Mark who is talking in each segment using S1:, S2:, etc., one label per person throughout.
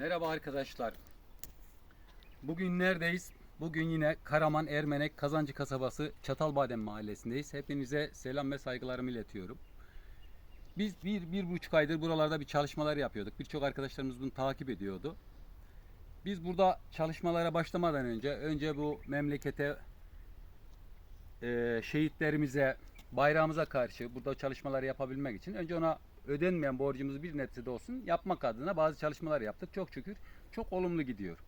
S1: Merhaba arkadaşlar. Bugün neredeyiz? Bugün yine Karaman Ermenek Kazancı kasabası Çatalbadem mahallesindeyiz. Hepinize selam ve saygılarımı iletiyorum. Biz bir, bir buçuk aydır buralarda bir çalışmalar yapıyorduk. Birçok arkadaşlarımız bunu takip ediyordu. Biz burada çalışmalara başlamadan önce, önce bu memlekete, e, şehitlerimize, bayrağımıza karşı burada çalışmalar yapabilmek için önce ona ödenmeyen borcumuzu bir nebze de olsun yapmak adına bazı çalışmalar yaptık. Çok şükür çok olumlu gidiyor.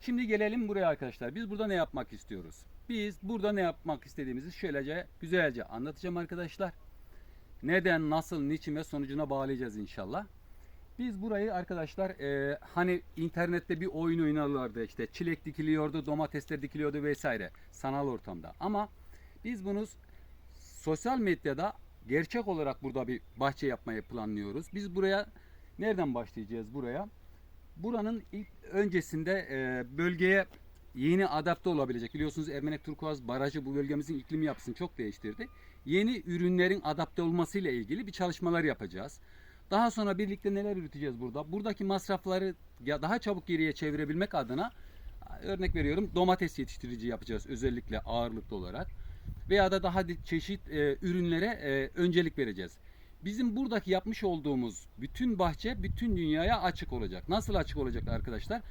S1: Şimdi gelelim buraya arkadaşlar. Biz burada ne yapmak istiyoruz? Biz burada ne yapmak istediğimizi şöylece güzelce anlatacağım arkadaşlar. Neden, nasıl, niçin ve sonucuna bağlayacağız inşallah. Biz burayı arkadaşlar e, hani internette bir oyun oynarlardı işte çilek dikiliyordu, domatesler dikiliyordu vesaire sanal ortamda. Ama biz bunu sosyal medyada gerçek olarak burada bir bahçe yapmayı planlıyoruz. Biz buraya nereden başlayacağız buraya? Buranın ilk öncesinde e, bölgeye yeni adapte olabilecek. Biliyorsunuz Ermenek Turkuaz Barajı bu bölgemizin iklim yapısını çok değiştirdi. Yeni ürünlerin adapte olmasıyla ilgili bir çalışmalar yapacağız. Daha sonra birlikte neler üreteceğiz burada? Buradaki masrafları ya daha çabuk geriye çevirebilmek adına örnek veriyorum domates yetiştirici yapacağız özellikle ağırlıklı olarak veya da daha çeşit e, ürünlere e, öncelik vereceğiz. Bizim buradaki yapmış olduğumuz bütün bahçe bütün dünyaya açık olacak. Nasıl açık olacak arkadaşlar?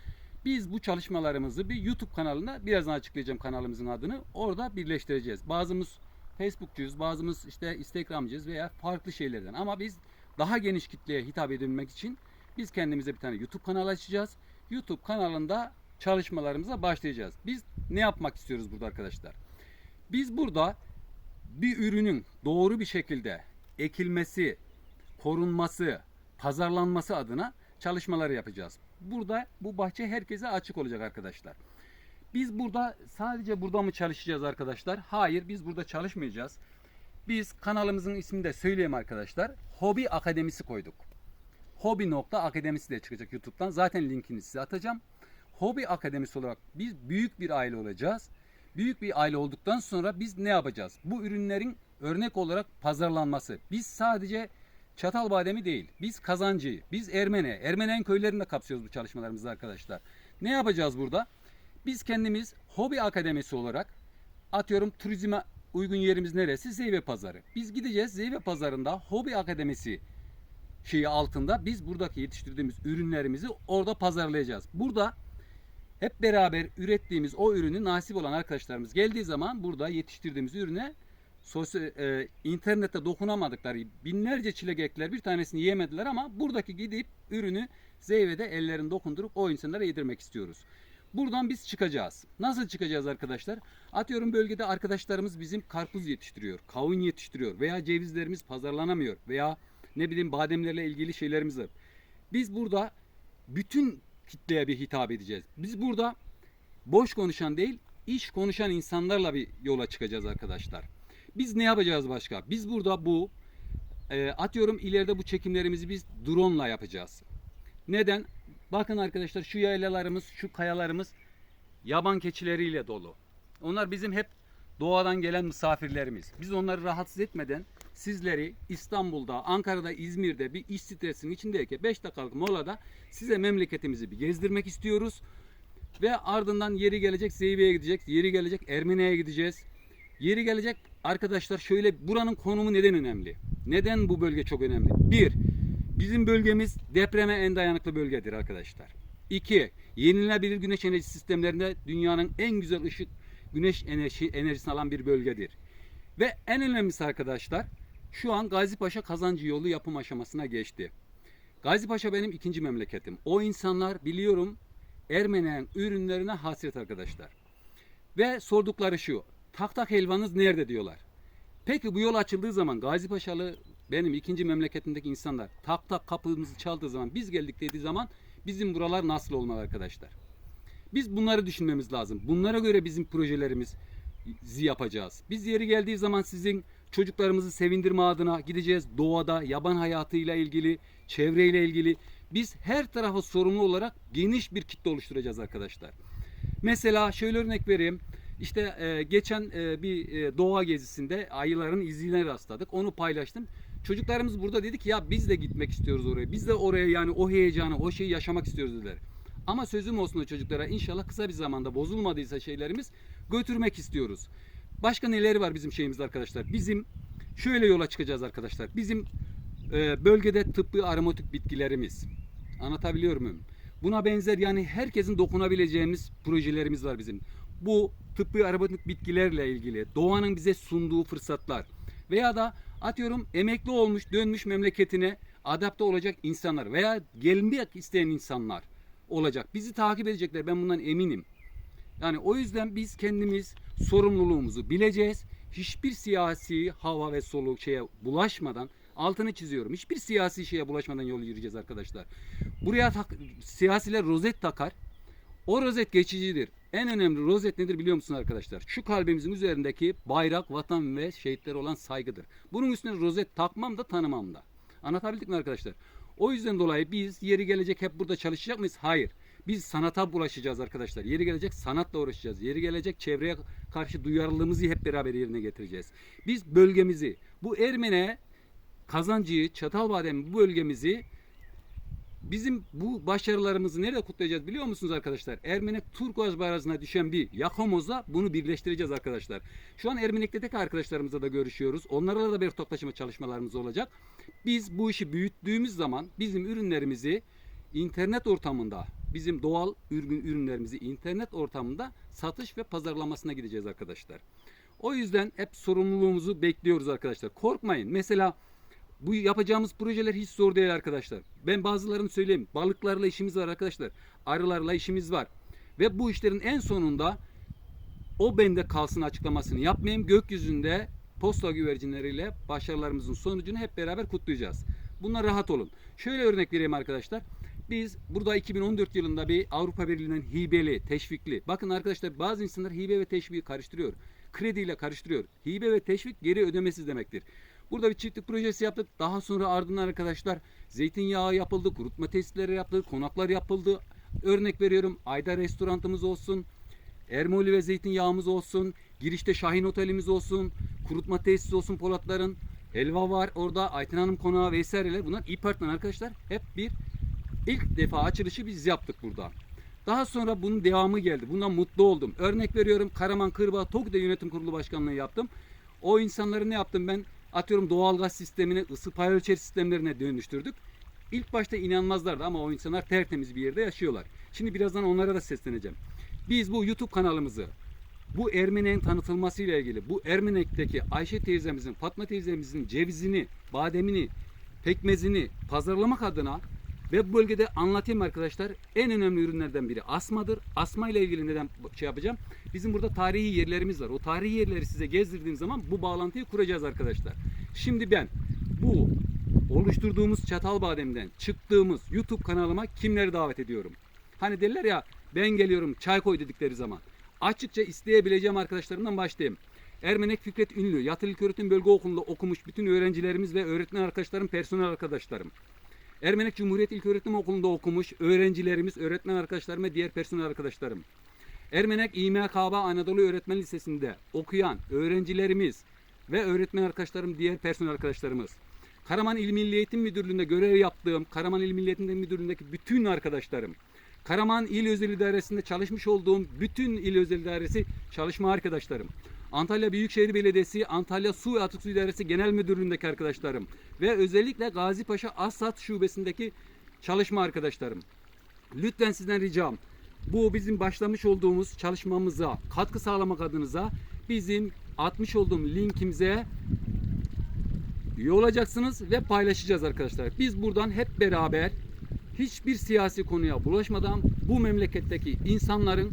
S1: Biz bu çalışmalarımızı bir YouTube kanalında birazdan açıklayacağım kanalımızın adını. Orada birleştireceğiz. Bazımız Facebook'cuyuz, bazımız işte Instagram'cıyız veya farklı şeylerden. Ama biz daha geniş kitleye hitap edebilmek için biz kendimize bir tane YouTube kanalı açacağız. YouTube kanalında çalışmalarımıza başlayacağız. Biz ne yapmak istiyoruz burada arkadaşlar? Biz burada bir ürünün doğru bir şekilde ekilmesi, korunması, pazarlanması adına çalışmalar yapacağız. Burada bu bahçe herkese açık olacak arkadaşlar. Biz burada sadece burada mı çalışacağız arkadaşlar? Hayır, biz burada çalışmayacağız. Biz kanalımızın ismini de söyleyeyim arkadaşlar. Hobi Akademisi koyduk. Hobi nokta akademisi de çıkacak YouTube'dan. Zaten linkini size atacağım. Hobi Akademisi olarak biz büyük bir aile olacağız. Büyük bir aile olduktan sonra biz ne yapacağız? Bu ürünlerin örnek olarak pazarlanması. Biz sadece çatal bademi değil. Biz kazancıyı, biz Ermene, Ermenen köylerinde kapsıyoruz bu çalışmalarımızı arkadaşlar. Ne yapacağız burada? Biz kendimiz hobi akademisi olarak atıyorum turizme uygun yerimiz neresi? Zeyve Pazarı. Biz gideceğiz Zeyve Pazarı'nda hobi akademisi şeyi altında biz buradaki yetiştirdiğimiz ürünlerimizi orada pazarlayacağız. Burada hep beraber ürettiğimiz o ürünü nasip olan arkadaşlarımız geldiği zaman burada yetiştirdiğimiz ürüne sosyal, e, internette dokunamadıkları binlerce çilek ekler bir tanesini yemediler ama buradaki gidip ürünü zeyvede ellerini dokundurup o insanlara yedirmek istiyoruz. Buradan biz çıkacağız. Nasıl çıkacağız arkadaşlar? Atıyorum bölgede arkadaşlarımız bizim karpuz yetiştiriyor, kavun yetiştiriyor veya cevizlerimiz pazarlanamıyor veya ne bileyim bademlerle ilgili şeylerimiz var. Biz burada bütün kitleye bir hitap edeceğiz. Biz burada boş konuşan değil, iş konuşan insanlarla bir yola çıkacağız arkadaşlar. Biz ne yapacağız başka? Biz burada bu e, atıyorum ileride bu çekimlerimizi biz drone ile yapacağız. Neden? Bakın arkadaşlar şu yaylalarımız, şu kayalarımız yaban keçileriyle dolu. Onlar bizim hep doğadan gelen misafirlerimiz. Biz onları rahatsız etmeden sizleri İstanbul'da, Ankara'da, İzmir'de bir iş stresinin içindeyken 5 dakikalık molada size memleketimizi bir gezdirmek istiyoruz. Ve ardından yeri gelecek Zeybe'ye gidecek, yeri gelecek Ermeni'ye gideceğiz. Yeri gelecek arkadaşlar şöyle buranın konumu neden önemli? Neden bu bölge çok önemli? Bir, bizim bölgemiz depreme en dayanıklı bölgedir arkadaşlar. İki, yenilenebilir güneş enerji sistemlerinde dünyanın en güzel ışık güneş enerji, enerjisini alan bir bölgedir. Ve en önemlisi arkadaşlar şu an Gazipaşa kazancı yolu yapım aşamasına geçti. Gazipaşa benim ikinci memleketim. O insanlar biliyorum Ermeni'nin ürünlerine hasret arkadaşlar. Ve sordukları şu. Tak tak helvanız nerede diyorlar. Peki bu yol açıldığı zaman Gazipaşalı benim ikinci memleketimdeki insanlar tak tak kapımızı çaldığı zaman biz geldik dediği zaman bizim buralar nasıl olmalı arkadaşlar? Biz bunları düşünmemiz lazım. Bunlara göre bizim projelerimizi yapacağız. Biz yeri geldiği zaman sizin çocuklarımızı sevindirme adına gideceğiz. Doğada, yaban hayatıyla ilgili, çevreyle ilgili biz her tarafa sorumlu olarak geniş bir kitle oluşturacağız arkadaşlar. Mesela şöyle örnek vereyim. İşte e, geçen e, bir e, doğa gezisinde ayıların izine rastladık. Onu paylaştım. Çocuklarımız burada dedi ki ya biz de gitmek istiyoruz oraya. Biz de oraya yani o heyecanı, o şeyi yaşamak istiyoruz dediler. Ama sözüm olsun o çocuklara inşallah kısa bir zamanda bozulmadıysa şeylerimiz götürmek istiyoruz. Başka neleri var bizim şeyimizde arkadaşlar? Bizim şöyle yola çıkacağız arkadaşlar. Bizim e, bölgede tıbbi aromatik bitkilerimiz. Anlatabiliyor muyum? Buna benzer yani herkesin dokunabileceğimiz projelerimiz var bizim. Bu tıbbi aromatik bitkilerle ilgili doğanın bize sunduğu fırsatlar veya da atıyorum emekli olmuş dönmüş memleketine adapte olacak insanlar veya gelmek isteyen insanlar olacak. Bizi takip edecekler ben bundan eminim. Yani o yüzden biz kendimiz sorumluluğumuzu bileceğiz. Hiçbir siyasi hava ve soluk şeye bulaşmadan altını çiziyorum. Hiçbir siyasi şeye bulaşmadan yol yürüyeceğiz arkadaşlar. Buraya tak- siyasiler rozet takar. O rozet geçicidir. En önemli rozet nedir biliyor musunuz arkadaşlar? Şu kalbimizin üzerindeki bayrak, vatan ve şehitlere olan saygıdır. Bunun üstüne rozet takmam da tanımam da. Anlatabildik mi arkadaşlar? O yüzden dolayı biz yeri gelecek hep burada çalışacak mıyız? Hayır. Biz sanata bulaşacağız arkadaşlar. Yeri gelecek sanatla uğraşacağız. Yeri gelecek çevreye karşı duyarlılığımızı hep beraber yerine getireceğiz. Biz bölgemizi, bu Ermene kazancıyı, Çatalbadem bu bölgemizi bizim bu başarılarımızı nerede kutlayacağız biliyor musunuz arkadaşlar? Ermenek Turkuaz Barajı'na düşen bir Yakomoz'la bunu birleştireceğiz arkadaşlar. Şu an Ermenek'teki arkadaşlarımızla da görüşüyoruz. Onlarla da bir toplaşma çalışmalarımız olacak. Biz bu işi büyüttüğümüz zaman bizim ürünlerimizi internet ortamında bizim doğal ürün ürünlerimizi internet ortamında satış ve pazarlamasına gideceğiz arkadaşlar. O yüzden hep sorumluluğumuzu bekliyoruz arkadaşlar. Korkmayın. Mesela bu yapacağımız projeler hiç zor değil arkadaşlar. Ben bazılarını söyleyeyim. Balıklarla işimiz var arkadaşlar. Arılarla işimiz var. Ve bu işlerin en sonunda o bende kalsın açıklamasını yapmayayım. Gökyüzünde posta güvercinleriyle başarılarımızın sonucunu hep beraber kutlayacağız. Bunlar rahat olun. Şöyle örnek vereyim arkadaşlar. Biz burada 2014 yılında bir Avrupa Birliği'nin hibeli, teşvikli. Bakın arkadaşlar bazı insanlar hibe ve teşviki karıştırıyor. Krediyle karıştırıyor. Hibe ve teşvik geri ödemesiz demektir. Burada bir çiftlik projesi yaptık. Daha sonra ardından arkadaşlar zeytinyağı yapıldı, kurutma tesisleri yapıldı, konaklar yapıldı. Örnek veriyorum Ayda restoranımız olsun, Ermoli ve zeytinyağımız olsun, girişte Şahin Otelimiz olsun, kurutma tesisi olsun Polatların, Elva var orada, Ayten Hanım konağı vesaireler. Bunlar İYİ Parti'den arkadaşlar hep bir ilk defa açılışı biz yaptık burada. Daha sonra bunun devamı geldi. Bundan mutlu oldum. Örnek veriyorum Karaman Kırbağ TOG'da yönetim kurulu başkanlığı yaptım. O insanları ne yaptım ben? Atıyorum doğalgaz sistemini ısı pay ölçer sistemlerine dönüştürdük. İlk başta inanmazlardı ama o insanlar tertemiz bir yerde yaşıyorlar. Şimdi birazdan onlara da sesleneceğim. Biz bu YouTube kanalımızı bu Ermenek'in tanıtılmasıyla ilgili bu Ermenek'teki Ayşe teyzemizin, Fatma teyzemizin cevizini, bademini, pekmezini pazarlamak adına ve bu bölgede anlatayım arkadaşlar. En önemli ürünlerden biri asmadır. Asma ile ilgili neden şey yapacağım? Bizim burada tarihi yerlerimiz var. O tarihi yerleri size gezdirdiğim zaman bu bağlantıyı kuracağız arkadaşlar. Şimdi ben bu oluşturduğumuz Çatalbadem'den çıktığımız YouTube kanalıma kimleri davet ediyorum? Hani derler ya ben geliyorum çay koy dedikleri zaman. Açıkça isteyebileceğim arkadaşlarımdan başlayayım. Ermenek Fikret Ünlü, Yatılı İlköğretim Bölge Okulu'nda okumuş bütün öğrencilerimiz ve öğretmen arkadaşlarım, personel arkadaşlarım. Ermenek Cumhuriyet İlköğretim Okulu'nda okumuş öğrencilerimiz, öğretmen arkadaşlarım ve diğer personel arkadaşlarım. Ermenek İMKB Anadolu Öğretmen Lisesi'nde okuyan öğrencilerimiz ve öğretmen arkadaşlarım, diğer personel arkadaşlarımız. Karaman İl Milli Eğitim Müdürlüğü'nde görev yaptığım Karaman İl Milli Eğitim Müdürlüğü'ndeki bütün arkadaşlarım. Karaman İl Özel İdaresi'nde çalışmış olduğum bütün İl Özel İdaresi çalışma arkadaşlarım. Antalya Büyükşehir Belediyesi, Antalya Su ve Atık Su İdaresi Genel Müdürlüğü'ndeki arkadaşlarım ve özellikle Gazi Paşa Assat Şubesi'ndeki çalışma arkadaşlarım. Lütfen sizden ricam bu bizim başlamış olduğumuz çalışmamıza katkı sağlamak adınıza bizim atmış olduğum linkimize üye olacaksınız ve paylaşacağız arkadaşlar. Biz buradan hep beraber hiçbir siyasi konuya bulaşmadan bu memleketteki insanların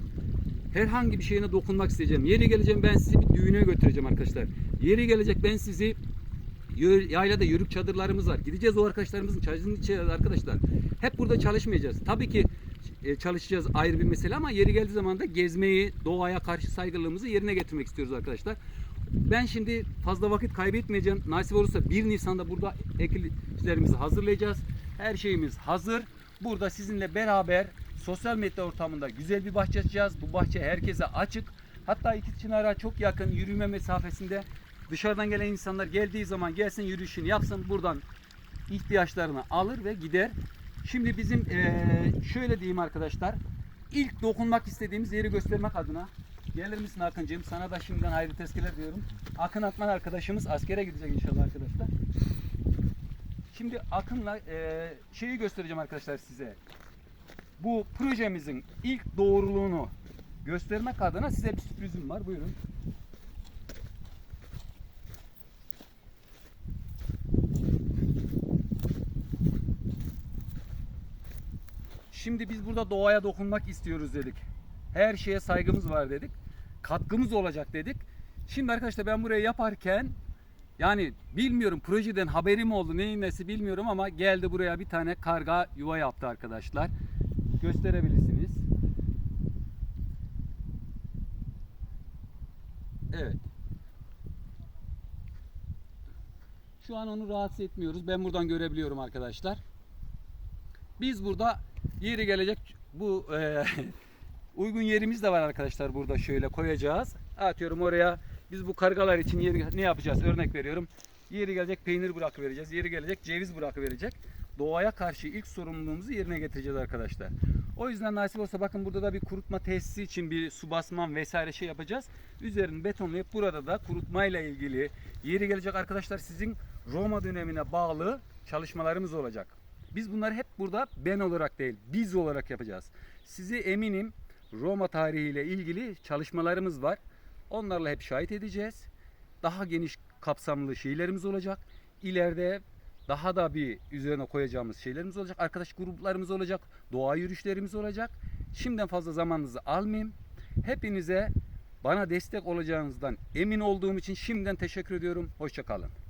S1: herhangi bir şeyine dokunmak isteyeceğim. Yeri geleceğim ben sizi bir düğüne götüreceğim arkadaşlar. Yeri gelecek ben sizi yaylada yörük çadırlarımız var. Gideceğiz o arkadaşlarımızın çadırını içeceğiz arkadaşlar. Hep burada çalışmayacağız. Tabii ki e, çalışacağız ayrı bir mesele ama yeri geldiği zaman da gezmeyi, doğaya karşı saygılığımızı yerine getirmek istiyoruz arkadaşlar. Ben şimdi fazla vakit kaybetmeyeceğim. Nasip olursa 1 Nisan'da burada ekillerimizi hazırlayacağız. Her şeyimiz hazır. Burada sizinle beraber sosyal medya ortamında güzel bir bahçe açacağız. Bu bahçe herkese açık. Hatta iki Çınar'a çok yakın yürüme mesafesinde Dışarıdan gelen insanlar geldiği zaman gelsin yürüyüşünü yapsın buradan ihtiyaçlarını alır ve gider. Şimdi bizim eee, şöyle diyeyim arkadaşlar. İlk dokunmak istediğimiz yeri göstermek adına gelir misin Akıncığım? Sana da şimdiden hayırlı tezkeler diyorum. Akın Akman arkadaşımız askere gidecek inşallah arkadaşlar. Şimdi Akın'la eee, şeyi göstereceğim arkadaşlar size. Bu projemizin ilk doğruluğunu göstermek adına size bir sürprizim var. Buyurun. Şimdi biz burada doğaya dokunmak istiyoruz dedik. Her şeye saygımız var dedik. Katkımız olacak dedik. Şimdi arkadaşlar ben burayı yaparken yani bilmiyorum projeden haberim oldu neyin nesi bilmiyorum ama geldi buraya bir tane karga yuva yaptı arkadaşlar. Gösterebilirsiniz. Evet. Şu an onu rahatsız etmiyoruz. Ben buradan görebiliyorum arkadaşlar. Biz burada yeri gelecek bu e, uygun yerimiz de var arkadaşlar burada şöyle koyacağız. Atıyorum oraya biz bu kargalar için yeri ne yapacağız? Örnek veriyorum. Yeri gelecek peynir bırak vereceğiz. Yeri gelecek ceviz bırak verecek. Doğaya karşı ilk sorumluluğumuzu yerine getireceğiz arkadaşlar. O yüzden nasip olsa bakın burada da bir kurutma tesisi için bir su basman vesaire şey yapacağız. Üzerini betonlayıp burada da kurutmayla ilgili yeri gelecek arkadaşlar sizin Roma dönemine bağlı çalışmalarımız olacak. Biz bunları hep burada ben olarak değil, biz olarak yapacağız. Sizi eminim Roma tarihiyle ilgili çalışmalarımız var. Onlarla hep şahit edeceğiz. Daha geniş kapsamlı şeylerimiz olacak. İleride daha da bir üzerine koyacağımız şeylerimiz olacak. Arkadaş gruplarımız olacak. Doğa yürüyüşlerimiz olacak. Şimdiden fazla zamanınızı almayayım. Hepinize bana destek olacağınızdan emin olduğum için şimdiden teşekkür ediyorum. Hoşçakalın.